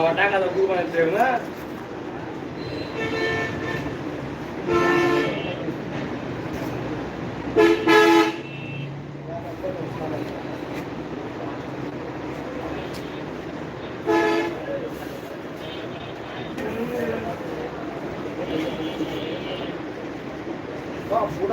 ಒಟ್ಟಾಗದ ಕುರ್ಬಾ ಅಂತ ಹೇಳಿದ கூட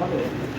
mother.